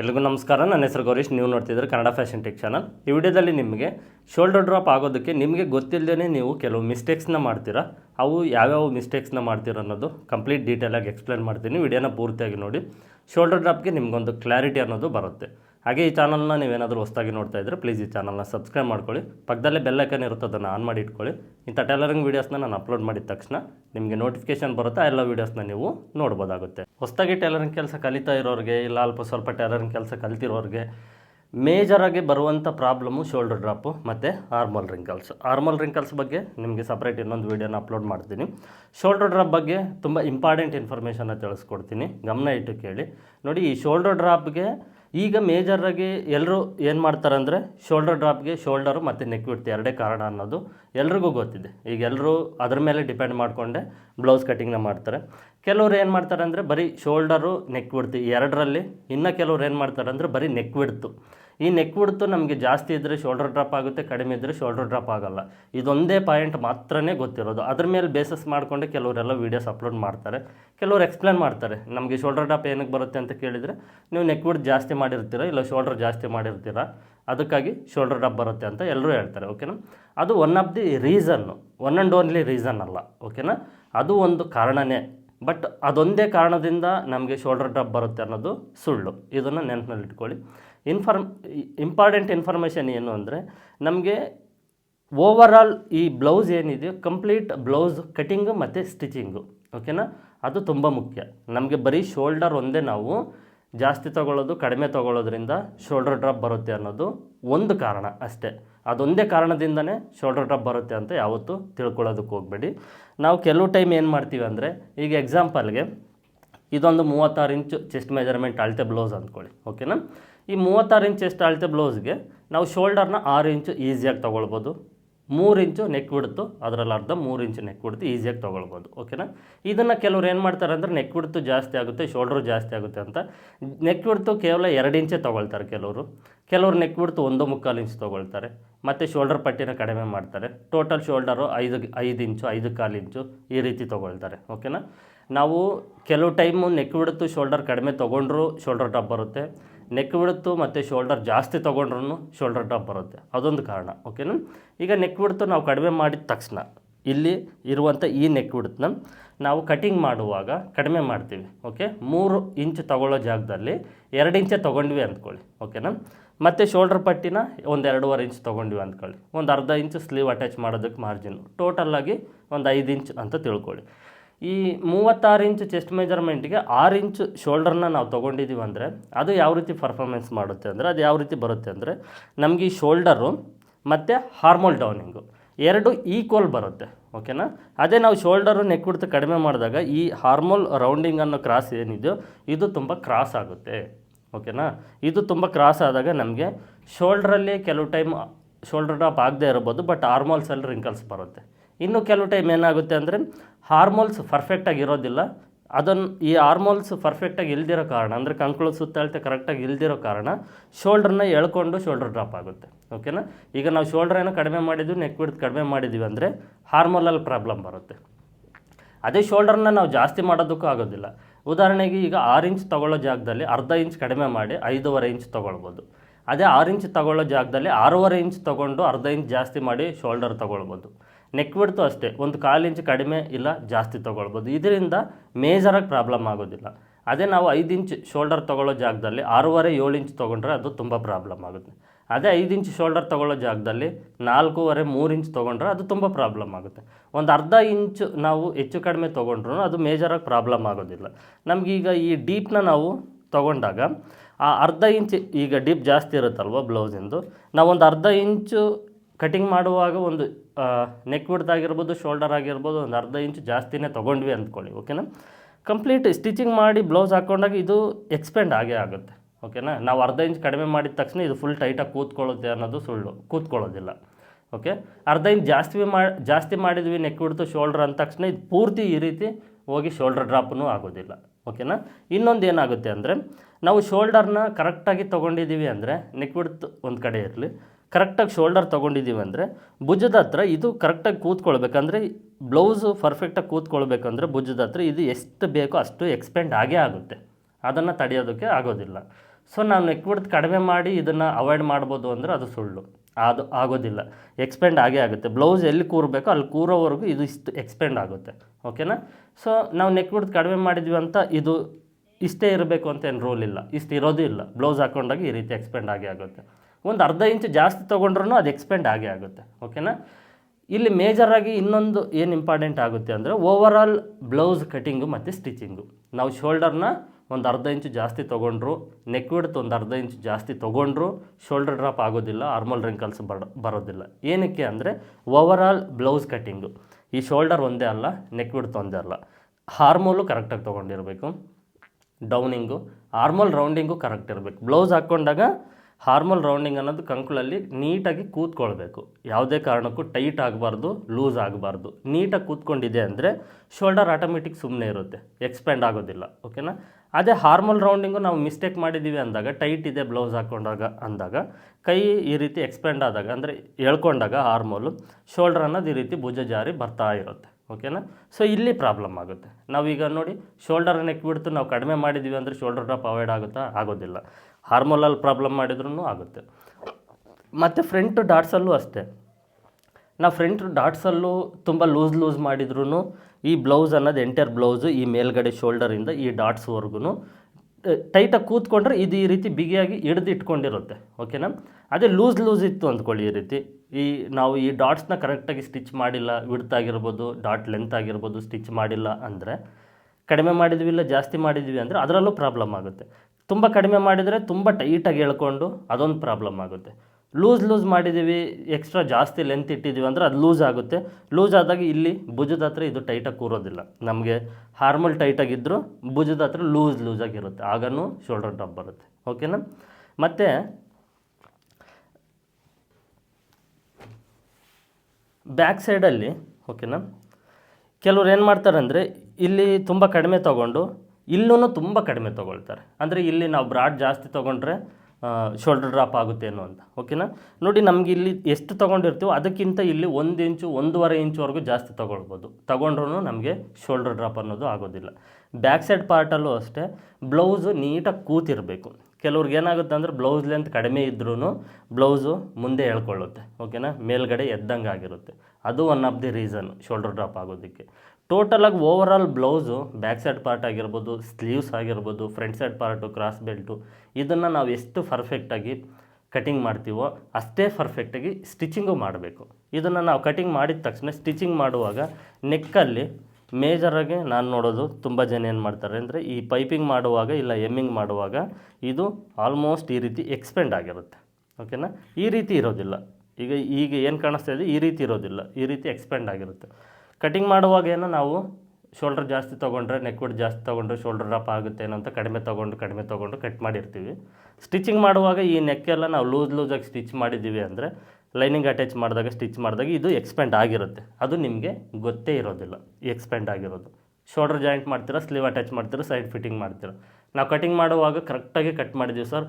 ಎಲ್ರಿಗೂ ನಮಸ್ಕಾರ. ನನ್ನ ಹೆಸರು ಗೌರೀಶ್. ನೀವು ನೋಡ್ತಿದ್ರೆ ಕನ್ನಡ ಫ್ಯಾಷನ್ ಟೆಕ್ ಚಾನಲ್. ಈ ವಿಡಿಯೋದಲ್ಲಿ ನಿಮಗೆ ಶೋಲ್ಡರ್ ಡ್ರಾಪ್ ಆಗೋದಕ್ಕೆ ನಿಮಗೆ ಗೊತ್ತಿಲ್ಲದೇ ನೀವು ಕೆಲವು ಮಿಸ್ಟೇಕ್ಸ್ನ ಮಾಡ್ತೀರಾ, ಅವು ಯಾವ್ಯಾವ ಮಿಸ್ಟೇಕ್ಸ್ನ ಮಾಡ್ತೀರ ಅನ್ನೋದು ಕಂಪ್ಲೀಟ್ ಡೀಟೇಲಾಗಿ ಎಕ್ಸ್ಪ್ಲೇನ್ ಮಾಡ್ತೀನಿ. ವಿಡಿಯೋನ ಪೂರ್ತಿಯಾಗಿ ನೋಡಿ. ಶೋಲ್ಡರ್ ಡ್ರಾಪ್ಗೆ ನಿಮಗೊಂದು ಕ್ಲಾರಿಟಿ ಅನ್ನೋದು ಬರುತ್ತೆ. ಹಾಗೆ ಈ ಚಾನಲ್ನ ನೀವೇನಾದರೂ ಹೊಸದಾಗಿ ನೋಡ್ತಾ ಇದ್ದರೆ ಪ್ಲೀಸ್ ಈ ಚಾನಲ್ನ ಸಬ್ಸ್ಕ್ರೈಬ್ ಮಾಡ್ಕೊಳ್ಳಿ. ಪಕ್ಕದಲ್ಲೇ ಬೆಲ್ಲೈಕನ್ ಇರುತ್ತೆ ಅದನ್ನು ಆನ್ ಮಾಡಿ ಇಟ್ಕೊಳ್ಳಿ ಇಂಥ ಟೈಲರಿಂಗ್ ವೀಡಿಯೋಸ್ನ ನಾನು ಅಪ್ಲೋಡ್ ಮಾಡಿದ ತಕ್ಷಣ ನಿಮಗೆ ನೋಟಿಫಿಕೇಶನ್ ಬರುತ್ತೆ ಎಲ್ಲ ವೀಡಿಯೋಸ್ನ ನೀವು ನೋಡ್ಬೋದಾಗುತ್ತೆ. ಹೊಸದಾಗಿ ಟೈಲರಿಂಗ್ ಕೆಲಸ ಕಲಿತಾ ಇರೋರಿಗೆ ಇಲ್ಲ ಅಲ್ಪ ಸ್ವಲ್ಪ ಟೈಲರಿಂಗ್ ಕೆಲಸ ಕಲ್ತಿರೋರಿಗೆ ಮೇಜರಾಗಿ ಬರುವಂಥ ಪ್ರಾಬ್ಲಮು ಶೋಲ್ಡರ್ ಡ್ರಾಪು ಮತ್ತು ಆರ್ಮಲ್ ರಿಂಕಲ್ಸ್ ಆರ್ಮಲ್ ರಿಂಕಲ್ಸ್ ಬಗ್ಗೆ ನಿಮಗೆ ಸಪ್ರೇಟ್ ಇನ್ನೊಂದು ವೀಡಿಯೋನ ಅಪ್ಲೋಡ್ ಮಾಡ್ತೀನಿ. ಶೋಲ್ಡರ್ ಡ್ರಾಪ್ ಬಗ್ಗೆ ತುಂಬ ಇಂಪಾರ್ಟೆಂಟ್ ಇನ್ಫಾರ್ಮೇಷನ್ನ ತಿಳಿಸ್ಕೊಡ್ತೀನಿ. ಗಮನ ಇಟ್ಟು ಕೇಳಿ. ನೋಡಿ ಈ ಶೋಲ್ಡರ್ ಡ್ರಾಪ್ಗೆ ಈಗ ಮೇಜರಾಗಿ ಎಲ್ಲರೂ ಏನು ಮಾಡ್ತಾರೆ ಅಂದರೆ ಶೋಲ್ಡರ್ ಡ್ರಾಪ್ಗೆ ಶೋಲ್ಡರು ಮತ್ತು ನೆಕ್ ವಿಡ್ತ್ ಎರಡೇ ಕಾರಣ ಅನ್ನೋದು ಎಲ್ರಿಗೂ ಗೊತ್ತಿದೆ. ಈಗ ಎಲ್ಲರೂ ಅದ್ರ ಮೇಲೆ ಡಿಪೆಂಡ್ ಮಾಡಿಕೊಂಡೆ ಬ್ಲೌಸ್ ಕಟಿಂಗ್ನ ಮಾಡ್ತಾರೆ. ಕೆಲವ್ರು ಏನು ಮಾಡ್ತಾರೆ ಅಂದರೆ ಬರೀ ಶೋಲ್ಡರು ನೆಕ್ ವಿಡ್ತ್ ಎರಡರಲ್ಲಿ ಇನ್ನು ಕೆಲವ್ರು ಏನು ಮಾಡ್ತಾರೆ ಅಂದರೆ ಬರೀ ನೆಕ್ ವಿಡ್ತು ಈ ನೆಕ್ ಬಿಡ್ತು ನಮಗೆ ಜಾಸ್ತಿ ಇದ್ದರೆ ಶೋಲ್ಡರ್ ಡ್ರಾಪ್ ಆಗುತ್ತೆ, ಕಡಿಮೆ ಇದ್ದರೆ ಶೋಲ್ಡರ್ ಡ್ರಾಪ್ ಆಗಲ್ಲ. ಇದೊಂದೇ ಪಾಯಿಂಟ್ ಮಾತ್ರನೇ ಗೊತ್ತಿರೋದು. ಅದ್ರ ಮೇಲೆ ಬೇಸಸ್ ಮಾಡಿಕೊಂಡು ಕೆಲವರೆಲ್ಲ ವೀಡಿಯೋಸ್ ಅಪ್ಲೋಡ್ ಮಾಡ್ತಾರೆ. ಕೆಲವರು ಎಕ್ಸ್ಪ್ಲೇನ್ ಮಾಡ್ತಾರೆ, ನಮಗೆ ಶೋಲ್ಡರ್ ಡ್ರಾಪ್ ಏನಕ್ಕೆ ಬರುತ್ತೆ ಅಂತ ಕೇಳಿದರೆ, ನೀವು ನೆಕ್ ಬಿಡ್ ಜಾಸ್ತಿ ಮಾಡಿರ್ತೀರ ಇಲ್ಲ ಶೋಲ್ಡರ್ ಜಾಸ್ತಿ ಮಾಡಿರ್ತೀರ? ಅದಕ್ಕಾಗಿ ಶೋಲ್ಡರ್ ಡ್ರಾಪ್ ಬರುತ್ತೆ ಅಂತ ಎಲ್ಲರೂ ಹೇಳ್ತಾರೆ ಓಕೆನಾ ಅದು one of the reason one and only reason ಅಲ್ಲ ಓಕೆನಾ ಅದು ಒಂದು ಕಾರಣನೇ. ಬಟ್ ಅದೊಂದೇ ಕಾರಣದಿಂದ ನಮಗೆ ಶೋಲ್ಡರ್ ಡ್ರಾಪ್ ಬರುತ್ತೆ ಅನ್ನೋದು ಸುಳ್ಳು. ಇದನ್ನು ನೆನಪಿನಲ್ಲಿ ಇಟ್ಕೊಳ್ಳಿ ಇನ್ಫಾರ್ಮ್, ಇಂಪಾರ್ಟೆಂಟ್ ಇನ್ಫಾರ್ಮೇಷನ್ ಏನು ಅಂದರೆ ನಮಗೆ ಓವರಾಲ್ ಈ ಬ್ಲೌಸ್ ಏನಿದೆಯೋ ಕಂಪ್ಲೀಟ್ ಬ್ಲೌಸ್ ಕಟಿಂಗು ಮತ್ತು ಸ್ಟಿಚಿಂಗು, ಓಕೆನಾ? ಅದು ತುಂಬ ಮುಖ್ಯ. ನಮಗೆ ಬರೀ ಶೋಲ್ಡರ್ ಒಂದೇ ನಾವು ಜಾಸ್ತಿ ತೊಗೊಳ್ಳೋದು, ಕಡಿಮೆ ತೊಗೊಳ್ಳೋದ್ರಿಂದ ಶೋಲ್ಡರ್ ಡ್ರಾಪ್ ಬರುತ್ತೆ ಅನ್ನೋದು ಒಂದು ಕಾರಣ ಅಷ್ಟೇ. ಅದೊಂದೇ ಕಾರಣದಿಂದನೇ ಶೋಲ್ಡರ್ ಡ್ರಾಪ್ ಬರುತ್ತೆ ಅಂತ ಯಾವತ್ತೂ ತಿಳ್ಕೊಳ್ಳೋದಕ್ಕೆ ಹೋಗಬೇಡಿ. ನಾವು ಕೆಲವು ಟೈಮ್ ಏನು ಮಾಡ್ತೀವಿ ಅಂದರೆ, ಈಗ ಎಕ್ಸಾಂಪಲ್ಗೆ ಇದೊಂದು ಮೂವತ್ತಾರು ಇಂಚು ಚೆಸ್ಟ್ ಮೆಜರ್ಮೆಂಟ್ ಅಳತೆ ಬ್ಲೌಸ್ ಅಂದ್ಕೊಳ್ಳಿ, ಓಕೆನಾ? ಈ ಮೂವತ್ತಾರು ಇಂಚ್ ಎಷ್ಟು ಅಳತೆ ಬ್ಲೌಸ್ಗೆ ನಾವು ಶೋಲ್ಡರ್ನ ಆರು ಇಂಚು ಈಸಿಯಾಗಿ ತೊಗೊಳ್ಬೋದು. ಮೂರು ಇಂಚು ನೆಕ್ ಬಿಡ್ತು ಅದರಲ್ಲಿ ಅರ್ಧ ಮೂರು ಇಂಚು ನೆಕ್ ಬಿಡ್ತು ಈಸಿಯಾಗಿ ತೊಗೊಳ್ಬೋದು. ಓಕೆನಾ ಇದನ್ನು ಕೆಲವ್ರು ಏನು ಮಾಡ್ತಾರೆ ಅಂದರೆ ನೆಕ್ ಬಿಡ್ತು ಜಾಸ್ತಿ ಆಗುತ್ತೆ ಶೋಲ್ಡ್ರು ಜಾಸ್ತಿ ಆಗುತ್ತೆ ಅಂತ. ನೆಕ್ ಬಿಡ್ತು ಕೇವಲ ಎರಡು ಇಂಚೆ ತೊಗೊಳ್ತಾರೆ ಕೆಲವರು. ಕೆಲವರು ನೆಕ್ ಬಿಡ್ತು ಒಂದು ಮುಕ್ಕಾಲು ಇಂಚು ತೊಗೊಳ್ತಾರೆ. ಮತ್ತು ಶೋಲ್ಡರ್ ಪಟ್ಟಿನ ಕಡಿಮೆ ಮಾಡ್ತಾರೆ. ಟೋಟಲ್ ಶೋಲ್ಡರು ಐದು ಐದು ಇಂಚು ಐದು ಕಾಲು ಇಂಚು ಈ ರೀತಿ ತೊಗೊಳ್ತಾರೆ. ಓಕೆನಾ ನಾವು ಕೆಲವು ಟೈಮು ನೆಕ್ ಬಿಡ್ತು ಶೋಲ್ಡರ್ ಕಡಿಮೆ ತೊಗೊಂಡ್ರೂ ಶೋಲ್ಡರ್ ಟಾಪ್ ಬರುತ್ತೆ. ನೆಕ್ ಬಿಡುತ್ತು ಮತ್ತು ಶೋಲ್ಡರ್ ಜಾಸ್ತಿ ತೊಗೊಂಡ್ರೂ ಶೋಲ್ಡರ್ ಟಾಪ್ ಬರುತ್ತೆ. ಅದೊಂದು ಕಾರಣ ಓಕೆನಾ ಈಗ ನೆಕ್ ಬಿಡುತ್ತು ನಾವು ಕಡಿಮೆ ಮಾಡಿದ ತಕ್ಷಣ, ಇಲ್ಲಿ ಇರುವಂಥ ಈ ನೆಕ್ ಬಿಡುತ್ತನ್ನ ನಾವು ಕಟಿಂಗ್ ಮಾಡುವಾಗ ಕಡಿಮೆ ಮಾಡ್ತೀವಿ ಓಕೆ ಮೂರು ಇಂಚ್ ತಗೊಳ್ಳೋ ಜಾಗದಲ್ಲಿ ಎರಡು ಇಂಚೆ ತೊಗೊಂಡ್ವಿ ಅಂದ್ಕೊಳ್ಳಿ ಓಕೆನಾ ಮತ್ತು ಶೋಲ್ಡರ್ ಪಟ್ಟಿನ ಒಂದು ಎರಡೂವರೆ ಇಂಚ್ ತೊಗೊಂಡ್ವಿ ಅಂದ್ಕೊಳ್ಳಿ. ಒಂದು ಅರ್ಧ ಇಂಚು ಸ್ಲೀವ್ ಅಟ್ಯಾಚ್ ಮಾಡೋದಕ್ಕೆ ಮಾರ್ಜಿನ್ ಟೋಟಲ್ಲಾಗಿ ಒಂದು ಐದು ಇಂಚ್ ಅಂತ ತಿಳ್ಕೊಳ್ಳಿ. ಈ ಮೂವತ್ತಾರು ಇಂಚ್ ಚೆಸ್ಟ್ ಮೆಜರ್ಮೆಂಟ್ಗೆ ಆರು ಇಂಚ್ ಶೋಲ್ಡರ್ನ ನಾವು ತೊಗೊಂಡಿದ್ದೀವಿ ಅಂದರೆ ಅದು ಯಾವ ರೀತಿ ಪರ್ಫಾರ್ಮೆನ್ಸ್ ಮಾಡುತ್ತೆ ಅಂದರೆ ಅದು ಯಾವ ರೀತಿ ಬರುತ್ತೆ ಅಂದರೆ ನಮಗೆ ಈ ಶೋಲ್ಡರು ಮತ್ತು ಹಾರ್ಮೋಲ್ ಡೌನಿಂಗು ಎರಡು ಈಕ್ವಲ್ ಬರುತ್ತೆ ಓಕೆನಾ ಅದೇ ನಾವು ಶೋಲ್ಡರು ನೆಕ್ ಬಿಡ್ತು ಕಡಿಮೆ ಮಾಡಿದಾಗ ಈ ಹಾರ್ಮೋಲ್ ರೌಂಡಿಂಗ್ ಅನ್ನೋ ಕ್ರಾಸ್ ಏನಿದೆಯೋ ಇದು ತುಂಬ ಕ್ರಾಸ್ ಆಗುತ್ತೆ ಓಕೆನಾ ಇದು ತುಂಬ ಕ್ರಾಸ್ ಆದಾಗ ನಮಗೆ ಶೋಲ್ಡ್ರಲ್ಲಿ ಕೆಲವು ಟೈಮ್ ಶೋಲ್ಡರ್ ಡ್ರಾಪ್ ಆಗದೆ ಇರ್ಬೋದು ಬಟ್ ಹಾರ್ಮೋಲ್ಸಲ್ಲಿ ರಿಂಕಲ್ಸ್ ಬರುತ್ತೆ. ಇನ್ನು ಕೆಲವು ಟೈಮ್ ಏನಾಗುತ್ತೆ ಅಂದರೆ ಹಾರ್ಮೋಲ್ಸ್ ಪರ್ಫೆಕ್ಟಾಗಿ ಇರೋದಿಲ್ಲ. ಅದನ್ನು ಈ ಹಾರ್ಮೋಲ್ಸ್ ಪರ್ಫೆಕ್ಟಾಗಿ ಇಲ್ದಿರೋ ಕಾರಣ, ಅಂದರೆ ಕಂಕುಳು ಸುತ್ತಳತೆ ಕರೆಕ್ಟಾಗಿ ಇಲ್ದಿರೋ ಕಾರಣ ಶೋಲ್ಡ್ರನ್ನ ಎಳ್ಕೊಂಡು ಶೋಲ್ಡರ್ ಡ್ರಾಪ್ ಆಗುತ್ತೆ. ಓಕೆನಾ ಈಗ ನಾವು ಶೋಲ್ಡ್ರ್ ಏನೋ ಕಡಿಮೆ ಮಾಡಿದ್ವಿ ನೆಕ್ ವಿಡ್ತ್ ಕಡಿಮೆ ಮಾಡಿದ್ವಿ ಅಂದರೆ ಹಾರ್ಮೋಲಲ್ಲಿ ಪ್ರಾಬ್ಲಮ್ ಬರುತ್ತೆ. ಅದೇ ಶೋಲ್ಡರ್ನ ನಾವು ಜಾಸ್ತಿ ಮಾಡೋದಕ್ಕೂ ಆಗೋದಿಲ್ಲ. ಉದಾಹರಣೆಗೆ ಈಗ ಆರು ಇಂಚ್ ತೊಗೊಳ್ಳೋ ಜಾಗದಲ್ಲಿ ಅರ್ಧ ಇಂಚ್ ಕಡಿಮೆ ಮಾಡಿ ಐದೂವರೆ ಇಂಚ್ ತೊಗೊಳ್ಬೋದು. ಅದೇ ಆರು ಇಂಚ್ ತೊಗೊಳ್ಳೋ ಜಾಗದಲ್ಲಿ ಆರೂವರೆ ಇಂಚ್ ತೊಗೊಂಡು ಅರ್ಧ ಇಂಚ್ ಜಾಸ್ತಿ ಮಾಡಿ ಶೋಲ್ಡರ್ ತೊಗೊಳ್ಬೋದು. ನೆಕ್ ಬಿಡ್ತು ಅಷ್ಟೇ. ಒಂದು ಕಾಲು ಇಂಚು ಕಡಿಮೆ ಇಲ್ಲ, ಜಾಸ್ತಿ ತೊಗೊಳ್ಬೋದು. ಇದರಿಂದ ಮೇಜರಾಗಿ ಪ್ರಾಬ್ಲಮ್ ಆಗೋದಿಲ್ಲ. ಅದೇ ನಾವು ಐದು ಇಂಚ್ ಶೋಲ್ಡರ್ ತೊಗೊಳ್ಳೋ ಜಾಗದಲ್ಲಿ ಆರೂವರೆ ಏಳು ಇಂಚ್ ತೊಗೊಂಡ್ರೆ ಅದು ತುಂಬ ಪ್ರಾಬ್ಲಮ್ ಆಗುತ್ತೆ. ಅದೇ ಐದು ಇಂಚ್ ಶೋಲ್ಡರ್ ತೊಗೊಳ್ಳೋ ಜಾಗದಲ್ಲಿ ನಾಲ್ಕೂವರೆ ಮೂರು ಇಂಚ್ ತೊಗೊಂಡ್ರೆ ಅದು ತುಂಬ ಪ್ರಾಬ್ಲಮ್ ಆಗುತ್ತೆ. ಒಂದು ಅರ್ಧ ಇಂಚ್ ನಾವು ಹೆಚ್ಚು ಕಡಿಮೆ ತೊಗೊಂಡ್ರೂ ಅದು ಮೇಜರಾಗಿ ಪ್ರಾಬ್ಲಮ್ ಆಗೋದಿಲ್ಲ. ನಮಗೀಗ ಈ ಡೀಪ್ನ ನಾವು ತೊಗೊಂಡಾಗ ಆ ಅರ್ಧ ಇಂಚ್ ಈಗ ಡೀಪ್ ಜಾಸ್ತಿ ಇರುತ್ತಲ್ವ ಬ್ಲೌಸಿಂದು ನಾವೊಂದು ಅರ್ಧ ಇಂಚು ಕಟಿಂಗ್ ಮಾಡುವಾಗ ಒಂದು ನೆಕ್ ಆಗಿರ್ಬೋದು ಶೋಲ್ಡರ್ ಆಗಿರ್ಬೋದು ಒಂದು ಅರ್ಧ ಇಂಚು ಜಾಸ್ತಿನೇ ತೊಗೊಂಡ್ವಿ ಅಂದ್ಕೊಳ್ಳಿ ಓಕೆನಾ ಕಂಪ್ಲೀಟ್ ಸ್ಟಿಚಿಂಗ್ ಮಾಡಿ ಬ್ಲೌಸ್ ಹಾಕ್ಕೊಂಡಾಗ ಇದು ಎಕ್ಸ್ಪೆಂಡ್ ಆಗೇ ಆಗುತ್ತೆ ಓಕೆನಾ ನಾವು ಅರ್ಧ ಇಂಚ್ ಕಡಿಮೆ ಮಾಡಿದ ತಕ್ಷಣ ಇದು ಫುಲ್ ಟೈಟಾಗಿ ಕೂತ್ಕೊಳ್ಳುತ್ತೆ ಅನ್ನೋದು ಸುಳ್ಳು, ಕೂತ್ಕೊಳ್ಳೋದಿಲ್ಲ ಓಕೆ ಅರ್ಧ ಇಂಚ್ ಜಾಸ್ತಿ ಮಾಡಿ ಜಾಸ್ತಿ ಮಾಡಿದ್ವಿ ನೆಕ್ ಬಿಡ್ತು ಶೋಲ್ಡ್ರ್ ಅಂದ ತಕ್ಷಣ ಇದು ಪೂರ್ತಿ ಈ ರೀತಿ ಹೋಗಿ ಶೋಲ್ಡರ್ ಡ್ರಾಪ್ನೂ ಆಗೋದಿಲ್ಲ ಓಕೆನಾ ಇನ್ನೊಂದು ಏನಾಗುತ್ತೆ ಅಂದರೆ, ನಾವು ಶೋಲ್ಡರ್ನ ಕರೆಕ್ಟಾಗಿ ತೊಗೊಂಡಿದ್ದೀವಿ ಅಂದರೆ ನೆಕ್ ಬಿಡ್ತು ಒಂದು ಕಡೆ ಇರಲಿ ಕರೆಕ್ಟಾಗಿ ಶೋಲ್ಡರ್ ತೊಗೊಂಡಿದ್ದೀವಿ ಅಂದರೆ ಭುಜದ ಹತ್ರ ಇದು ಕರೆಕ್ಟಾಗಿ ಕೂತ್ಕೊಳ್ಬೇಕಂದ್ರೆ, ಬ್ಲೌಸು ಪರ್ಫೆಕ್ಟಾಗಿ ಕೂತ್ಕೊಳ್ಬೇಕಂದ್ರೆ ಭುಜದ ಹತ್ರ ಇದು ಎಷ್ಟು ಬೇಕೋ ಅಷ್ಟು ಎಕ್ಸ್ಪೆಂಡ್ ಆಗೇ ಆಗುತ್ತೆ. ಅದನ್ನು ತಡೆಯೋದಕ್ಕೆ ಆಗೋದಿಲ್ಲ. ಸೊ ನಾವು ನೆಕ್ ಬಿಡ್ತು ಕಡಿಮೆ ಮಾಡಿ ಇದನ್ನು ಅವಾಯ್ಡ್ ಮಾಡ್ಬೋದು ಅಂದರೆ ಅದು ಸುಳ್ಳು. ಅದು ಆಗೋದಿಲ್ಲ. ಎಕ್ಸ್ಪೆಂಡ್ ಆಗೇ ಆಗುತ್ತೆ. ಬ್ಲೌಸ್ ಎಲ್ಲಿ ಕೂರಬೇಕೋ ಅಲ್ಲಿ ಕೂರೋವರೆಗೂ ಇದು ಇಷ್ಟು ಎಕ್ಸ್ಪೆಂಡ್ ಆಗುತ್ತೆ. ಓಕೆನಾ? ಸೊ, ನಾವು ನೆಕ್ ಬಿಡ್ತು ಕಡಿಮೆ ಮಾಡಿದ್ವಿ ಅಂತ ಇದು ಇಷ್ಟೇ ಇರಬೇಕು ಅಂತ ಏನು ರೂಲ್ ಇಲ್ಲ. ಇಷ್ಟು ಇರೋದು ಇಲ್ಲ. ಬ್ಲೌಸ್ ಹಾಕೊಂಡಾಗ ಈ ರೀತಿ ಎಕ್ಸ್ಪೆಂಡ್ ಆಗೇ ಆಗುತ್ತೆ. ಒಂದು ಅರ್ಧ ಇಂಚು ಜಾಸ್ತಿ ತೊಗೊಂಡ್ರೂ ಅದು ಎಕ್ಸ್ಪೆಂಡ್ ಆಗೇ ಆಗುತ್ತೆ ಓಕೆನಾ ಇಲ್ಲಿ ಮೇಜರಾಗಿ ಇನ್ನೊಂದು ಏನು ಇಂಪಾರ್ಟೆಂಟ್ ಆಗುತ್ತೆ ಅಂದರೆ ಓವರ್ ಆಲ್ ಬ್ಲೌಸ್ ಕಟಿಂಗು ಮತ್ತು ಸ್ಟಿಚಿಂಗು ನಾವು ಶೋಲ್ಡರ್ನ ಒಂದು ಅರ್ಧ ಇಂಚು ಜಾಸ್ತಿ ತೊಗೊಂಡ್ರು ನೆಕ್ ವಿಡ್ತ್ ಒಂದು ಅರ್ಧ ಇಂಚು ಜಾಸ್ತಿ ತೊಗೊಂಡ್ರು ಶೋಲ್ಡರ್ ಡ್ರಾಪ್ ಆಗೋದಿಲ್ಲ ಆರ್ಮಲ್ ರಿಂಕಲ್ಸ್ ಬರ, ಬರೋದಿಲ್ಲ. ಏನಕ್ಕೆ ಅಂದರೆ ಓವರ್ ಆಲ್ ಬ್ಲೌಸ್ ಕಟಿಂಗು ಈ ಶೋಲ್ಡರ್ ಒಂದೇ ಅಲ್ಲ ನೆಕ್ ವಿಡ್ತ್ ಒಂದೇ ಅಲ್ಲ. ಹಾರ್ಮೋಲು ಕರೆಕ್ಟಾಗಿ ತೊಗೊಂಡಿರಬೇಕು. ಡೌನಿಂಗು ಆರ್ಮಲ್ ರೌಂಡಿಂಗು ಕರೆಕ್ಟ್ ಇರಬೇಕು. ಬ್ಲೌಸ್ ಹಾಕ್ಕೊಂಡಾಗ ಹಾರ್ಮಲ್ ರೌಂಡಿಂಗ್ ಅನ್ನೋದು ಕಂಕುಳಲ್ಲಿ ನೀಟಾಗಿ ಕೂತ್ಕೊಳ್ಬೇಕು. ಯಾವುದೇ ಕಾರಣಕ್ಕೂ ಟೈಟ್ ಆಗಬಾರ್ದು, ಲೂಸ್ ಆಗಬಾರ್ದು. ನೀಟಾಗಿ ಕೂತ್ಕೊಂಡಿದೆ ಅಂದರೆ ಶೋಲ್ಡರ್ ಆಟೋಮೆಟಿಕ್ ಸುಮ್ಮನೆ ಇರುತ್ತೆ, ಎಕ್ಸ್ಪ್ಯಾಂಡ್ ಆಗೋದಿಲ್ಲ, ಓಕೆನಾ? ಅದೇ ಹಾರ್ಮಲ್ ರೌಂಡಿಂಗು ನಾವು ಮಿಸ್ಟೇಕ್ ಮಾಡಿದ್ದೀವಿ ಅಂದಾಗ, ಟೈಟ್ ಇದೆ ಬ್ಲೌಸ್ ಹಾಕ್ಕೊಂಡಾಗ ಅಂದಾಗ, ಕೈ ಈ ರೀತಿ ಎಕ್ಸ್ಪ್ಯಾಂಡ್ ಆದಾಗ, ಅಂದರೆ ಎಳ್ಕೊಂಡಾಗ ಹಾರ್ಮೋಲು ಶೋಲ್ಡರ್ ಅನ್ನೋದು ಈ ರೀತಿ ಭುಜ ಜಾರಿ ಬರ್ತಾ ಇರುತ್ತೆ, ಓಕೆನಾ? ಸೊ ಇಲ್ಲಿ ಪ್ರಾಬ್ಲಮ್ ಆಗುತ್ತೆ. ನಾವೀಗ ನೋಡಿ ಶೋಲ್ಡರ್ ನೆಕ್ ಬಿಡ್ತು ನಾವು ಕಡಿಮೆ ಮಾಡಿದ್ದೀವಿ ಅಂದರೆ ಶೋಲ್ಡರ್ ಡ್ರಾಪ್ ಅವಾಯ್ಡ್ ಆಗುತ್ತಾ? ಆಗೋದಿಲ್ಲ. ಹಾರ್ಮೋಲಲ್ಲಿ ಪ್ರಾಬ್ಲಮ್ ಮಾಡಿದ್ರೂ ಆಗುತ್ತೆ. ಮತ್ತು ಫ್ರಂಟ್ ಡಾಟ್ಸಲ್ಲೂ ಅಷ್ಟೇ. ನಾವು ಫ್ರಂಟ್ ಡಾಟ್ಸಲ್ಲೂ ತುಂಬ ಲೂಸ್ ಲೂಸ್ ಮಾಡಿದ್ರೂ ಈ ಬ್ಲೌಸ್ ಅನ್ನೋದು ಎಂಟೈರ್ ಬ್ಲೌಸು ಈ ಮೇಲ್ಗಡೆ ಶೋಲ್ಡರಿಂದ ಈ ಡಾಟ್ಸ್ವರೆಗೂ ಟೈಟಾಗಿ ಕೂತ್ಕೊಂಡ್ರೆ ಇದು ಈ ರೀತಿ ಬಿಗಿಯಾಗಿ ಹಿಡ್ದು ಇಟ್ಕೊಂಡಿರುತ್ತೆ. ಓಕೆನಾ ಅದೇ ಲೂಸ್ ಲೂಸ್ ಇತ್ತು ಅಂದ್ಕೊಳ್ಳಿ ಈ ರೀತಿ. ಈ ನಾವು ಈ ಡಾಟ್ಸ್ನ ಕರೆಕ್ಟಾಗಿ ಸ್ಟಿಚ್ ಮಾಡಿಲ್ಲ ವಿಡ್ತ್ ಆಗಿರ್ಬೋದು, ಡಾಟ್ ಲೆಂತ್ ಆಗಿರ್ಬೋದು ಸ್ಟಿಚ್ ಮಾಡಿಲ್ಲ ಅಂದರೆ, ಕಡಿಮೆ ಮಾಡಿದ್ವಿ ಇಲ್ಲ ಜಾಸ್ತಿ ಮಾಡಿದ್ವಿ ಅಂದರೆ ಅದರಲ್ಲೂ ಪ್ರಾಬ್ಲಮ್ ಆಗುತ್ತೆ. ತುಂಬ ಕಡಿಮೆ ಮಾಡಿದರೆ ತುಂಬ ಟೈಟಾಗಿ ಹೇಳ್ಕೊಂಡು ಅದೊಂದು ಪ್ರಾಬ್ಲಮ್ ಆಗುತ್ತೆ. ಲೂಸ್ ಲೂಸ್ ಮಾಡಿದ್ದೀವಿ ಎಕ್ಸ್ಟ್ರಾ ಜಾಸ್ತಿ ಲೆಂತ್ ಇಟ್ಟಿದ್ದೀವಿ ಅಂದರೆ ಅದು ಲೂಸ್ ಆಗುತ್ತೆ. ಲೂಸ್ ಆದಾಗ ಇಲ್ಲಿ ಭುಜದ ಹತ್ರ ಇದು ಟೈಟಾಗಿ ಕೂರೋದಿಲ್ಲ. ನಮಗೆ ಹಾರ್ಮಲ್ ಟೈಟಾಗಿದ್ದರೂ ಭುಜದ ಹತ್ರ ಲೂಸ್ ಲೂಸ್ ಆಗಿರುತ್ತೆ ಆಗನೂ ಶೋಲ್ಡರ್ ಡ್ರಾಪ್ ಬರುತ್ತೆ. ಓಕೆನಾ ಮತ್ತು ಬ್ಯಾಕ್ ಸೈಡಲ್ಲಿ ಓಕೆನಾ ಕೆಲವ್ರು ಏನು ಮಾಡ್ತಾರೆ ಅಂದರೆ ಇಲ್ಲಿ ತುಂಬ ಕಡಿಮೆ ತೊಗೊಂಡು ಇಲ್ಲೂ ತುಂಬ ಕಡಿಮೆ ತೊಗೊಳ್ತಾರೆ. ಅಂದರೆ ಇಲ್ಲಿ ನಾವು ಬ್ರಾಡ್ ಜಾಸ್ತಿ ತೊಗೊಂಡ್ರೆ ಶೋಲ್ಡರ್ ಡ್ರಾಪ್ ಆಗುತ್ತೇನೋ ಅಂತ ಓಕೆನಾ ನೋಡಿ, ನಮ್ಗೆ ಇಲ್ಲಿ ಎಷ್ಟು ತೊಗೊಂಡಿರ್ತೀವೋ ಅದಕ್ಕಿಂತ ಇಲ್ಲಿ ಒಂದು ಇಂಚು, ಒಂದೂವರೆ ಇಂಚುವರೆಗೂ ಜಾಸ್ತಿ ತೊಗೊಳ್ಬೋದು. ತೊಗೊಂಡ್ರೂ ನಮಗೆ ಶೋಲ್ಡರ್ ಡ್ರಾಪ್ ಅನ್ನೋದು ಆಗೋದಿಲ್ಲ. ಬ್ಯಾಕ್ ಸೈಡ್ ಪಾರ್ಟಲ್ಲೂ ಅಷ್ಟೇ ಬ್ಲೌಸು ನೀಟಾಗಿ ಕೂತಿರಬೇಕು. ಕೆಲವ್ರಿಗೆ ಏನಾಗುತ್ತೆ ಅಂದರೆ ಬ್ಲೌಸ್ ಲೆಂತ್ ಕಡಿಮೆ ಇದ್ರೂ ಬ್ಲೌಸು ಮುಂದೆ ಹೇಳ್ಕೊಳ್ಳುತ್ತೆ. ಓಕೆನಾ ಮೇಲ್ಗಡೆ ಎದ್ದಂಗೆ ಆಗಿರುತ್ತೆ ಅದು one of the reason shoulder drop ಆಗೋದಕ್ಕೆ. ಟೋಟಲಾಗಿ over all blouse back side part ಆಗಿರ್ಬೋದು ಸ್ಲೀವ್ಸ್ ಆಗಿರ್ಬೋದು front side part cross belt ಇದನ್ನು ನಾವು ಎಷ್ಟು ಪರ್ಫೆಕ್ಟಾಗಿ ಕಟಿಂಗ್ ಮಾಡ್ತೀವೋ ಅಷ್ಟೇ ಪರ್ಫೆಕ್ಟಾಗಿ ಸ್ಟಿಚಿಂಗು ಮಾಡಬೇಕು. ಇದನ್ನು ನಾವು ಕಟಿಂಗ್ ಮಾಡಿದ ತಕ್ಷಣ ಸ್ಟಿಚಿಂಗ್ ಮಾಡುವಾಗ ನೆಕ್ಕಲ್ಲಿ ಮೇಜರಾಗಿ ನಾನು ನೋಡೋದು ತುಂಬ ಜನ ಏನು ಮಾಡ್ತಾರೆ ಅಂದರೆ ಈ ಪೈಪಿಂಗ್ ಮಾಡುವಾಗ ಇಲ್ಲ ಎಮ್ಮಿಂಗ್ ಮಾಡುವಾಗ ಇದು ಆಲ್ಮೋಸ್ಟ್ ಈ ರೀತಿ ಎಕ್ಸ್ಪೆಂಡ್ ಆಗಿರುತ್ತೆ. ಓಕೆನಾ ಈ ರೀತಿ ಇರೋದಿಲ್ಲ. ಈಗ ಈಗ ಏನು ಕಾಣಿಸ್ತಾ ಇದೆ? ಈ ರೀತಿ ಇರೋದಿಲ್ಲ. ಈ ರೀತಿ ಎಕ್ಸ್ಪೆಂಡ್ ಆಗಿರುತ್ತೆ. ಕಟಿಂಗ್ ಮಾಡುವಾಗ ಏನೋ ನಾವು ಶೋಲ್ಡರ್ ಜಾಸ್ತಿ ತೊಗೊಂಡ್ರೆ ನೆಕ್ ವಿಡ್ ಜಾಸ್ತಿ ತೊಗೊಂಡ್ರೆ ಶೋಲ್ಡ್ರ್ ಡ್ರಾಪ್ ಆಗುತ್ತೆ ಏನೋ ಕಡಿಮೆ ತೊಗೊಂಡು ಕಡಿಮೆ ತೊಗೊಂಡು ಕಟ್ ಮಾಡಿರ್ತೀವಿ. ಸ್ಟಿಚಿಂಗ್ ಮಾಡುವಾಗ ಈ ನೆಕ್ಕೆಲ್ಲ ನಾವು ಲೂಸ್ ಲೂಸಾಗಿ ಸ್ಟಿಚ್ ಮಾಡಿದ್ದೀವಿ ಅಂದರೆ ಲೈನಿಂಗ್ ಅಟ್ಯಾಚ್ ಮಾಡಿದಾಗ ಸ್ಟಿಚ್ ಮಾಡಿದಾಗ ಇದು ಎಕ್ಸ್ಪೆಂಡ್ ಆಗಿರುತ್ತೆ. ಅದು ನಿಮಗೆ ಗೊತ್ತೇ ಇರೋದಿಲ್ಲ. ಎಕ್ಸ್ಪೆಂಡ್ ಆಗಿರೋದು. ಶೋಲ್ಡರ್ ಜಾಯಿಂಟ್ ಮಾಡ್ತೀರಾ, ಸ್ಲೀವ್ ಅಟ್ಯಾಚ್ ಮಾಡ್ತೀರಾ, ಸೈಡ್ ಫಿಟ್ಟಿಂಗ್ ಮಾಡ್ತೀರಾ? ನಾವು ಕಟಿಂಗ್ ಮಾಡುವಾಗ ಕರೆಕ್ಟಾಗಿ ಕಟ್ ಮಾಡಿದ್ದೀವಿ ಸರ್.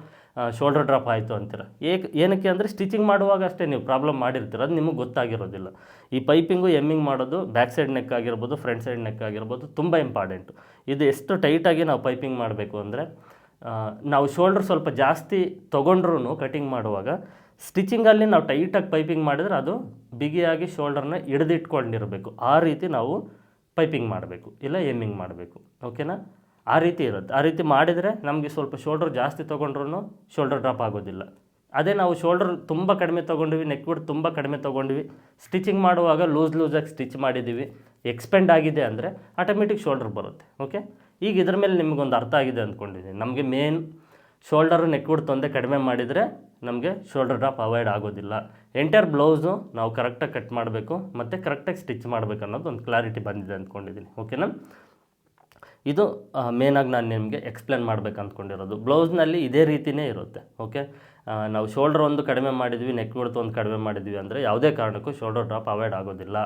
ಶೋಲ್ಡರ್ ಡ್ರಾಪ್ ಆಯಿತು ಅಂತೀರ? ಏಕೆ, ಏನಕ್ಕೆ ಅಂದರೆ ಸ್ಟಿಚಿಂಗ್ ಮಾಡುವಾಗ ಅಷ್ಟೇ ನೀವು ಪ್ರಾಬ್ಲಮ್ ಮಾಡಿರ್ತೀರ, ಅದು ನಿಮಗೆ ಗೊತ್ತಾಗಿರೋದಿಲ್ಲ. ಈ ಪೈಪಿಂಗು, ಎಮ್ಮಿಂಗ್ ಮಾಡೋದು ಬ್ಯಾಕ್ ಸೈಡ್ ನೆಕ್ ಆಗಿರ್ಬೋದು, ಫ್ರಂಟ್ ಸೈಡ್ ನೆಕ್ ಆಗಿರ್ಬೋದು ತುಂಬ ಇಂಪಾರ್ಟೆಂಟು ಇದು ಎಷ್ಟು ಟೈಟಾಗಿ ನಾವು ಪೈಪಿಂಗ್ ಮಾಡಬೇಕು ಅಂದರೆ ನಾವು ಶೋಲ್ಡರ್ ಸ್ವಲ್ಪ ಜಾಸ್ತಿ ತೊಗೊಂಡ್ರೂ ಕಟಿಂಗ್ ಮಾಡುವಾಗ ಸ್ಟಿಚಿಂಗಲ್ಲಿ ನಾವು ಟೈಟಾಗಿ ಪೈಪಿಂಗ್ ಮಾಡಿದ್ರೆ ಅದು ಬಿಗಿಯಾಗಿ ಶೋಲ್ಡರ್ನ ಹಿಡಿದಿಟ್ಕೊಂಡಿರಬೇಕು. ಆ ರೀತಿ ನಾವು ಪೈಪಿಂಗ್ ಮಾಡಬೇಕು, ಇಲ್ಲ ಏಮಿಂಗ್ ಮಾಡಬೇಕು ಓಕೆನಾ ಆ ರೀತಿ ಇರುತ್ತೆ. ಆ ರೀತಿ ಮಾಡಿದರೆ ನಮಗೆ ಸ್ವಲ್ಪ ಶೋಲ್ಡರ್ ಜಾಸ್ತಿ ತೊಗೊಂಡ್ರೂ ಶೋಲ್ಡರ್ ಡ್ರಾಪ್ ಆಗೋದಿಲ್ಲ. ಅದೇ ನಾವು ಶೋಲ್ಡರ್ ತುಂಬ ಕಡಿಮೆ ತೊಗೊಂಡ್ವಿ ನೆಕ್ ಬಿಡ್ ತುಂಬ ಕಡಿಮೆ ತೊಗೊಂಡ್ವಿ ಸ್ಟಿಚಿಂಗ್ ಮಾಡುವಾಗ ಲೂಸ್ ಲೂಸಾಗಿ ಸ್ಟಿಚ್ ಮಾಡಿದ್ದೀವಿ ಎಕ್ಸ್ಪೆಂಡ್ ಆಗಿದೆ ಅಂದರೆ ಆಟೋಮೆಟಿಕ್ ಶೋಲ್ಡರ್ ಬರುತ್ತೆ ಓಕೆ ಈಗ ಇದ್ರ ಮೇಲೆ ನಿಮಗೊಂದು ಅರ್ಥ ಆಗಿದೆ ಅಂದ್ಕೊಂಡಿದ್ದೀನಿ ನಮಗೆ ಮೇನ್ ಶೋಲ್ಡರು ನೆಕ್ ಬಿಡ್ ತೊಂದರೆ ಕಡಿಮೆ ಮಾಡಿದರೆ ನಮಗೆ ಶೋಲ್ಡರ್ ಡ್ರಾಪ್ ಅವಾಯ್ಡ್ ಆಗೋದಿಲ್ಲ. ಎಂಟೈರ್ ಬ್ಲೌಸು ನಾವು ಕರೆಕ್ಟಾಗಿ ಕಟ್ ಮಾಡಬೇಕು ಮತ್ತು ಕರೆಕ್ಟಾಗಿ ಸ್ಟಿಚ್ ಮಾಡಬೇಕು ಅನ್ನೋದು ಒಂದು ಕ್ಲಾರಿಟಿ ಬಂದಿದೆ ಅಂದ್ಕೊಂಡಿದ್ದೀನಿ ಓಕೆನಾ ಇದು ಮೇನಾಗಿ ನಾನು ನಿಮಗೆ ಎಕ್ಸ್ಪ್ಲೇನ್ ಮಾಡ್ಬೇಕು ಅಂದ್ಕೊಂಡಿರೋದು. ಬ್ಲೌಸ್ನಲ್ಲಿ ಇದೇ ರೀತಿಯೇ ಇರುತ್ತೆ. ಓಕೆ ನಾವು ಶೋಲ್ಡರ್ ಒಂದು ಕಡಿಮೆ ಮಾಡಿದ್ವಿ ನೆಕ್ ಮುಡ್ತು ಒಂದು ಕಡಿಮೆ ಮಾಡಿದ್ವಿ ಅಂದರೆ ಯಾವುದೇ ಕಾರಣಕ್ಕೂ ಶೋಲ್ಡರ್ ಡ್ರಾಪ್ ಅವಾಯ್ಡ್ ಆಗೋದಿಲ್ಲ.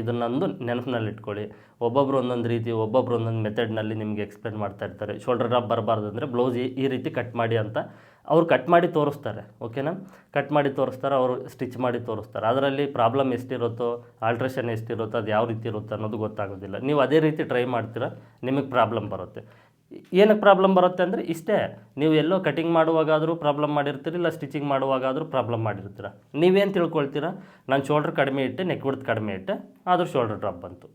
ಇದನ್ನೊಂದು ನೆನಪಿನಲ್ಲಿ ಇಟ್ಕೊಳ್ಳಿ. ಒಬ್ಬೊಬ್ರು ಒಂದೊಂದು ರೀತಿ, ಒಬ್ಬೊಬ್ರು ಒಂದೊಂದು ಮೆಥಡ್ನಲ್ಲಿ ನಿಮಗೆ ಎಕ್ಸ್ಪ್ಲೇನ್ ಮಾಡ್ತಾ ಇರ್ತಾರೆ. ಶೋಲ್ಡರ್ ಡ್ರಾಪ್ ಬರಬಾರ್ದು ಅಂದರೆ ಬ್ಲೌಸ್ ಈ ರೀತಿ ಕಟ್ ಮಾಡಿ ಅಂತ ಅವ್ರು ಕಟ್ ಮಾಡಿ ತೋರಿಸ್ತಾರೆ ಓಕೆನಾ ಕಟ್ ಮಾಡಿ ತೋರಿಸ್ತಾರೆ, ಅವರು ಸ್ಟಿಚ್ ಮಾಡಿ ತೋರಿಸ್ತಾರೆ. ಅದರಲ್ಲಿ ಪ್ರಾಬ್ಲಮ್ ಎಷ್ಟಿರುತ್ತೋ ಆಲ್ಟ್ರೇಷನ್ ಎಷ್ಟಿರುತ್ತೋ, ಅದು ಯಾವ ರೀತಿ ಇರುತ್ತೋ ಅನ್ನೋದು ಗೊತ್ತಾಗೋದಿಲ್ಲ. ನೀವು ಅದೇ ರೀತಿ ಟ್ರೈ ಮಾಡ್ತೀರಾ, ನಿಮಗೆ ಪ್ರಾಬ್ಲಮ್ ಬರುತ್ತೆ. ಏನಕ್ಕೆ ಪ್ರಾಬ್ಲಮ್ ಬರುತ್ತೆ ಅಂದರೆ ಇಷ್ಟೇ, ನೀವು ಎಲ್ಲೋ ಕಟಿಂಗ್ ಮಾಡುವಾಗಾದರೂ ಪ್ರಾಬ್ಲಮ್ ಮಾಡಿರ್ತೀರಿ, ಇಲ್ಲ ಸ್ಟಿಚಿಂಗ್ ಮಾಡುವಾಗಾದರೂ ಪ್ರಾಬ್ಲಮ್ ಮಾಡಿರ್ತೀರ. ನೀವೇನು ತಿಳ್ಕೊಳ್ತೀರಾ? ನಾನು ಶೋಲ್ಡ್ರ್ ಕಡಿಮೆ ಇಟ್ಟೆ ನೆಕ್ ಬಿಡ್ತು ಕಡಿಮೆ ಇಟ್ಟೆ, ಆದರೂ ಶೋಲ್ಡ್ರ್ ಡ್ರಾಪ್ ಬಂತು.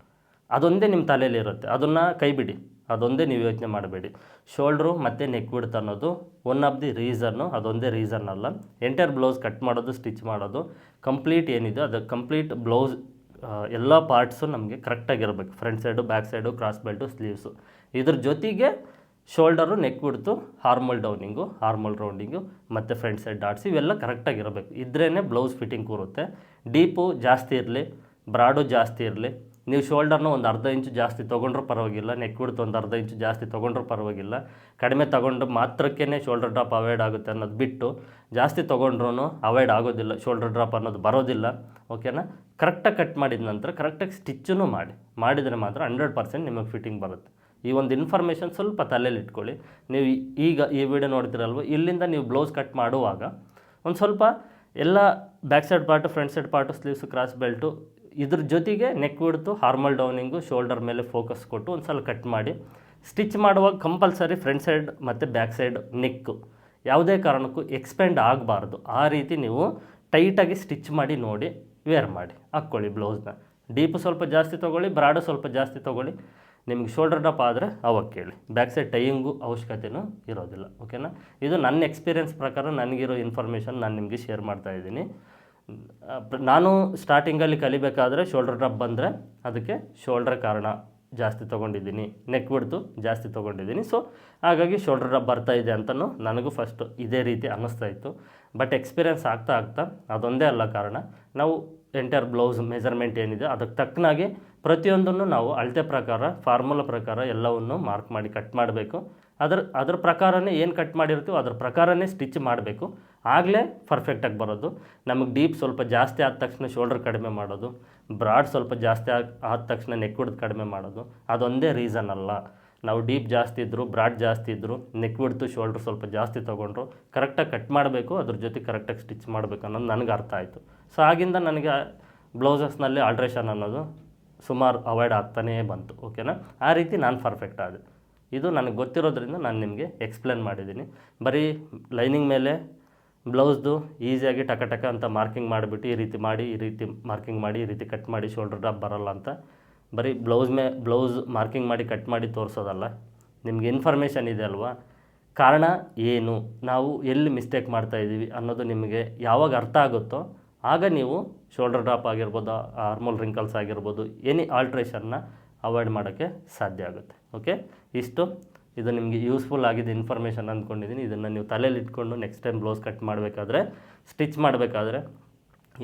ಅದೊಂದೇ ನಿಮ್ಮ ತಲೆಯಲ್ಲಿ ಇರುತ್ತೆ. ಅದನ್ನು ಕೈ ಬಿಡಿ ಅದೊಂದೇ ನೀವು ಯೋಚನೆ ಮಾಡಬೇಡಿ. ಶೋಲ್ಡ್ರು ಮತ್ತು ನೆಕ್ ಬಿಡ್ತು ಅನ್ನೋದು ಒನ್ ಆಫ್ ದಿ ರೀಸನ್ನು ಅದೊಂದೇ ರೀಸನ್ ಅಲ್ಲ. ಎಂಟೈರ್ ಬ್ಲೌಸ್ ಕಟ್ ಮಾಡೋದು ಸ್ಟಿಚ್ ಮಾಡೋದು ಕಂಪ್ಲೀಟ್ ಏನಿದೆ, ಅದು ಕಂಪ್ಲೀಟ್ ಬ್ಲೌಸ್ ಎಲ್ಲ ಪಾರ್ಟ್ಸು ನಮಗೆ ಕರೆಕ್ಟಾಗಿರಬೇಕು front side back side cross belt sleeves ಇದ್ರ ಜೊತೆಗೆ shoulder neck width armhole downing armhole rounding ಮತ್ತು ಫ್ರಂಟ್ ಸೈಡ್ ಡಾಟ್ಸ್ ಇವೆಲ್ಲ ಕರೆಕ್ಟಾಗಿರಬೇಕು ಇದ್ರೇ ಬ್ಲೌಸ್ ಫಿಟ್ಟಿಂಗ್ ಕೂರುತ್ತೆ. ಡೀಪು ಜಾಸ್ತಿ ಇರಲಿ ಬ್ರಾಡು ಜಾಸ್ತಿ ಇರಲಿ. ನೀವು ಶೋಲ್ಡರ್ನ ಒಂದು ಅರ್ಧ ಇಂಚು ಜಾಸ್ತಿ ತೊಗೊಂಡ್ರೂ ಪರವಾಗಿಲ್ಲ ನೆಕ್ ಬಿಡ್ತು ಒಂದು ಅರ್ಧ ಇಂಚು ಜಾಸ್ತಿ ತೊಗೊಂಡ್ರೂ ಪರವಾಗಿಲ್ಲ. ಕಡಿಮೆ ತೊಗೊಂಡು ಮಾತ್ರಕ್ಕೇ ಶೋಲ್ಡರ್ ಡ್ರಾಪ್ ಅವಾಯ್ಡ್ ಆಗುತ್ತೆ ಅನ್ನೋದು ಬಿಟ್ಟು ಜಾಸ್ತಿ ತೊಗೊಂಡ್ರೂ ಅವಾಯ್ಡ್ ಆಗೋದಿಲ್ಲ ಶೋಲ್ಡರ್ ಡ್ರಾಪ್ ಅನ್ನೋದು ಬರೋದಿಲ್ಲ. ಓಕೆನಾ ಕರೆಕ್ಟಾಗಿ ಕಟ್ ಮಾಡಿದ ನಂತರ ಕರೆಕ್ಟಾಗಿ ಸ್ಟಿಚ್ಚನ್ನು ಮಾಡಿ. ಮಾಡಿದರೆ ಮಾತ್ರ ಹಂಡ್ರೆಡ್ ಪರ್ಸೆಂಟ್ ನಿಮಗೆ ಫಿಟ್ಟಿಂಗ್ ಬರುತ್ತೆ. ಈ ಒಂದು ಇನ್ಫಾರ್ಮೇಷನ್ ಸ್ವಲ್ಪ ತಲೆಯಲ್ಲಿ ಇಟ್ಕೊಳ್ಳಿ. ನೀವು ಈಗ ಈ ವಿಡಿಯೋ ನೋಡ್ತಿರಲ್ವ, ಇಲ್ಲಿಂದ ನೀವು ಬ್ಲೌಸ್ ಕಟ್ ಮಾಡುವಾಗ ಒಂದು ಸ್ವಲ್ಪ ಎಲ್ಲ back side part front side part sleeves cross belt ಇದ್ರ ಜೊತೆಗೆ ನೆಕ್ ಬಿಡ್ತು ಹಾರ್ಮಲ್ ಡೌನಿಂಗು ಶೋಲ್ಡರ್ ಮೇಲೆ ಫೋಕಸ್ ಕೊಟ್ಟು ಒಂದು ಸಲ ಕಟ್ ಮಾಡಿ. ಸ್ಟಿಚ್ ಮಾಡುವಾಗ ಕಂಪಲ್ಸರಿ ಫ್ರಂಟ್ ಸೈಡ್ ಮತ್ತು ಬ್ಯಾಕ್ ಸೈಡ್ ನೆಕ್ಕು ಯಾವುದೇ ಕಾರಣಕ್ಕೂ ಎಕ್ಸ್ಪೆಂಡ್ ಆಗಬಾರ್ದು. ಆ ರೀತಿ ನೀವು ಟೈಟಾಗಿ ಸ್ಟಿಚ್ ಮಾಡಿ ನೋಡಿ ವೇರ್ ಮಾಡಿ. ಹಾಕ್ಕೊಳ್ಳಿ ಬ್ಲೌಸ್ನ ಡೀಪು ಸ್ವಲ್ಪ ಜಾಸ್ತಿ ತೊಗೊಳ್ಳಿ ಬ್ರಾಡು ಸ್ವಲ್ಪ ಜಾಸ್ತಿ ತೊಗೊಳ್ಳಿ. ನಿಮ್ಗೆ ಶೋಲ್ಡರ್ ಡಪ್ ಆದರೆ ಅವಾಗ ಕೇಳಿ. ಬ್ಯಾಕ್ ಸೈಡ್ ಟೈಯಿಂಗು ಅವಶ್ಯಕತೆಯೂ ಇರೋದಿಲ್ಲ ಓಕೆನಾ ಇದು ನನ್ನ ಎಕ್ಸ್ಪೀರಿಯನ್ಸ್ ಪ್ರಕಾರ ನನಗಿರೋ ಇನ್ಫಾರ್ಮೇಷನ್ ನಾನು ನಿಮಗೆ ಶೇರ್ ಮಾಡ್ತಾ ಇದ್ದೀನಿ. ನಾನು ಸ್ಟಾರ್ಟಿಂಗಲ್ಲಿ ಕಲಿಬೇಕಾದ್ರೆ ಶೋಲ್ಡರ್ ಡ್ರಾಪ್ ಬಂದರೆ ಅದಕ್ಕೆ ಶೋಲ್ಡರ್ ಕಾರಣ ಜಾಸ್ತಿ ತೊಗೊಂಡಿದ್ದೀನಿ. ನೆಕ್ ಬಿಡ್ತು ಜಾಸ್ತಿ ತೊಗೊಂಡಿದ್ದೀನಿ. ಸೊ ಹಾಗಾಗಿ ಶೋಲ್ಡರ್ ಡ್ರಾಪ್ ಬರ್ತಾ ಇದೆ ಅಂತಲೂ ನನಗೂ ಫಸ್ಟು ಇದೇ ರೀತಿ ಅನ್ನಿಸ್ತಾ ಇತ್ತು. ಬಟ್ ಎಕ್ಸ್ಪೀರಿಯನ್ಸ್ ಆಗ್ತಾ ಆಗ್ತಾ ಅದೊಂದೇ ಅಲ್ಲ ಕಾರಣ. ನಾವು ಎಂಟೈರ್ ಬ್ಲೌಸ್ ಮೆಜರ್ಮೆಂಟ್ ಏನಿದೆ, ಅದಕ್ಕೆ ತಕ್ಕನಾಗಿ ಪ್ರತಿಯೊಂದನ್ನು ನಾವು ಅಳತೆ ಪ್ರಕಾರ ಫಾರ್ಮುಲಾ ಪ್ರಕಾರ ಎಲ್ಲವನ್ನು ಮಾರ್ಕ್ ಮಾಡಿ ಕಟ್ ಮಾಡಬೇಕು. ಅದ್ರ ಅದ್ರ ಪ್ರಕಾರನೇ ಏನು ಕಟ್ ಮಾಡಿರ್ತೀವೋ ಅದ್ರ ಪ್ರಕಾರನೇ ಸ್ಟಿಚ್ ಮಾಡಬೇಕು. ಆಗಲೇ ಪರ್ಫೆಕ್ಟಾಗಿ ಬರೋದು. ನಮಗೆ ಡೀಪ್ ಸ್ವಲ್ಪ ಜಾಸ್ತಿ ಆದ ತಕ್ಷಣ ಶೋಲ್ಡರ್ ಕಡಿಮೆ ಮಾಡೋದು. ಬ್ರಾಡ್ ಸ್ವಲ್ಪ ಜಾಸ್ತಿ ಆದ ತಕ್ಷಣ ನೆಕ್ ಬಿಡ್ದು ಕಡಿಮೆ ಮಾಡೋದು. ಅದೊಂದೇ ರೀಸನ್ ಅಲ್ಲ. ನಾವು ಡೀಪ್ ಜಾಸ್ತಿ ಇದ್ದರು ಬ್ರಾಡ್ ಜಾಸ್ತಿ ಇದ್ದರು ನೆಕ್ ಬಿಡ್ತು ಶೋಲ್ಡ್ರ್ ಸ್ವಲ್ಪ ಜಾಸ್ತಿ ತೊಗೊಂಡ್ರು ಕರೆಕ್ಟಾಗಿ ಕಟ್ ಮಾಡಬೇಕು, ಅದ್ರ ಜೊತೆ ಕರೆಕ್ಟಾಗಿ ಸ್ಟಿಚ್ ಮಾಡಬೇಕು ಅನ್ನೋದು ನನಗೆ ಅರ್ಥ ಆಯಿತು. ಸೊ ಆಗಿಂದ ನನಗೆ ಬ್ಲೌಸಸ್ನಲ್ಲಿ ಆಲ್ಟ್ರೇಷನ್ ಅನ್ನೋದು ಸುಮಾರು ಅವಾಯ್ಡ್ ಆಗ್ತಾನೇ ಬಂತು ಓಕೆನಾ ಆ ರೀತಿ ನಾನು ಪರ್ಫೆಕ್ಟ್ ಆದೆ. ಇದು ನನಗೆ ಗೊತ್ತಿರೋದ್ರಿಂದ ನಾನು ನಿಮಗೆ ಎಕ್ಸ್ಪ್ಲೇನ್ ಮಾಡಿದ್ದೀನಿ. ಬರೀ ಲೈನಿಂಗ್ ಮೇಲೆ ಬ್ಲೌಸ್ದು ಈಸಿಯಾಗಿ ಟಕ ಟಕ ಅಂತ ಮಾರ್ಕಿಂಗ್ ಮಾಡಿಬಿಟ್ಟು ಈ ರೀತಿ ಮಾಡಿ, ಈ ರೀತಿ ಮಾರ್ಕಿಂಗ್ ಮಾಡಿ, ಈ ರೀತಿ ಕಟ್ ಮಾಡಿ ಶೋಲ್ಡರ್ ಡ್ರಾಪ್ ಬರೋಲ್ಲ ಅಂತ ಬರೀ ಬ್ಲೌಸ್ ಮೇ ಬ್ಲೌಸ್ ಮಾರ್ಕಿಂಗ್ ಮಾಡಿ ಕಟ್ ಮಾಡಿ ತೋರಿಸೋದಲ್ಲ. ನಿಮಗೆ ಇನ್ಫಾರ್ಮೇಷನ್ ಇದೆ ಅಲ್ವಾ? ಕಾರಣ ಏನು? ನಾವು ಎಲ್ಲಿ ಮಿಸ್ಟೇಕ್ ಮಾಡ್ತಾ ಇದ್ದೀವಿ ಅನ್ನೋದು ನಿಮಗೆ ಯಾವಾಗ ಅರ್ಥ ಆಗುತ್ತೋ ಆಗ ನೀವು ಶೋಲ್ಡರ್ ಡ್ರಾಪ್ ಆಗಿರ್ಬೋದು ಹಾರ್ಮೋಲ್ ರಿಂಕಲ್ಸ್ ಆಗಿರ್ಬೋದು ಎನಿ ಆಲ್ಟ್ರೇಷನ್ನ ಅವಾಯ್ಡ್ ಮಾಡೋಕ್ಕೆ ಸಾಧ್ಯ ಆಗುತ್ತೆ. ಓಕೆ ಇಷ್ಟು. ಇದು ನಿಮಗೆ ಯೂಸ್ಫುಲ್ ಆಗಿದೆ ಇನ್ಫಾರ್ಮೇಷನ್ ಅಂದ್ಕೊಂಡಿದ್ದೀನಿ ಇದನ್ನು ನೀವು ತಲೆಯಲ್ಲಿ ಇಟ್ಕೊಂಡು ನೆಕ್ಸ್ಟ್ ಟೈಮ್ ಬ್ಲೌಸ್ ಕಟ್ ಮಾಡಬೇಕಾದ್ರೆ ಸ್ಟಿಚ್ ಮಾಡಬೇಕಾದ್ರೆ,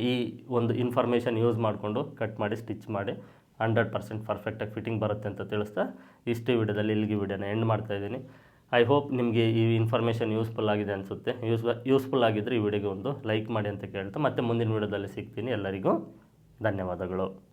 ಈ ಒಂದು ಇನ್ಫಾರ್ಮೇಷನ್ ಯೂಸ್ ಮಾಡಿಕೊಂಡು ಕಟ್ ಮಾಡಿ ಸ್ಟಿಚ್ ಮಾಡಿ ಹಂಡ್ರೆಡ್ ಪರ್ಸೆಂಟ್ ಪರ್ಫೆಕ್ಟಾಗಿ ಫಿಟ್ಟಿಂಗ್ ಬರುತ್ತೆ ಅಂತ ತಿಳಿಸ್ತಾ ಇಷ್ಟು ವಿಡಿಯೋದಲ್ಲಿ ಇಲ್ಲಿಗೆ ವಿಡಿಯೋನ ಎಂಡ್ ಮಾಡ್ತಾ ಇದ್ದೀನಿ. ಐ ಹೋಪ್ ನಿಮಗೆ ಈ ಇನ್ಫಾರ್ಮೇಷನ್ ಯೂಸ್ಫುಲ್ ಆಗಿದೆ ಅನಿಸುತ್ತೆ. ಯೂಸ್ ಯೂಸ್ಫುಲ್ ಆಗಿದ್ದರೆ ಈ ವಿಡಿಯೋಗೆ ಒಂದು ಲೈಕ್ ಮಾಡಿ ಅಂತ ಕೇಳ್ತಾ ಮತ್ತೆ ಮುಂದಿನ ವಿಡಿಯೋದಲ್ಲಿ ಸಿಗ್ತೀನಿ. ಎಲ್ಲರಿಗೂ ಧನ್ಯವಾದಗಳು.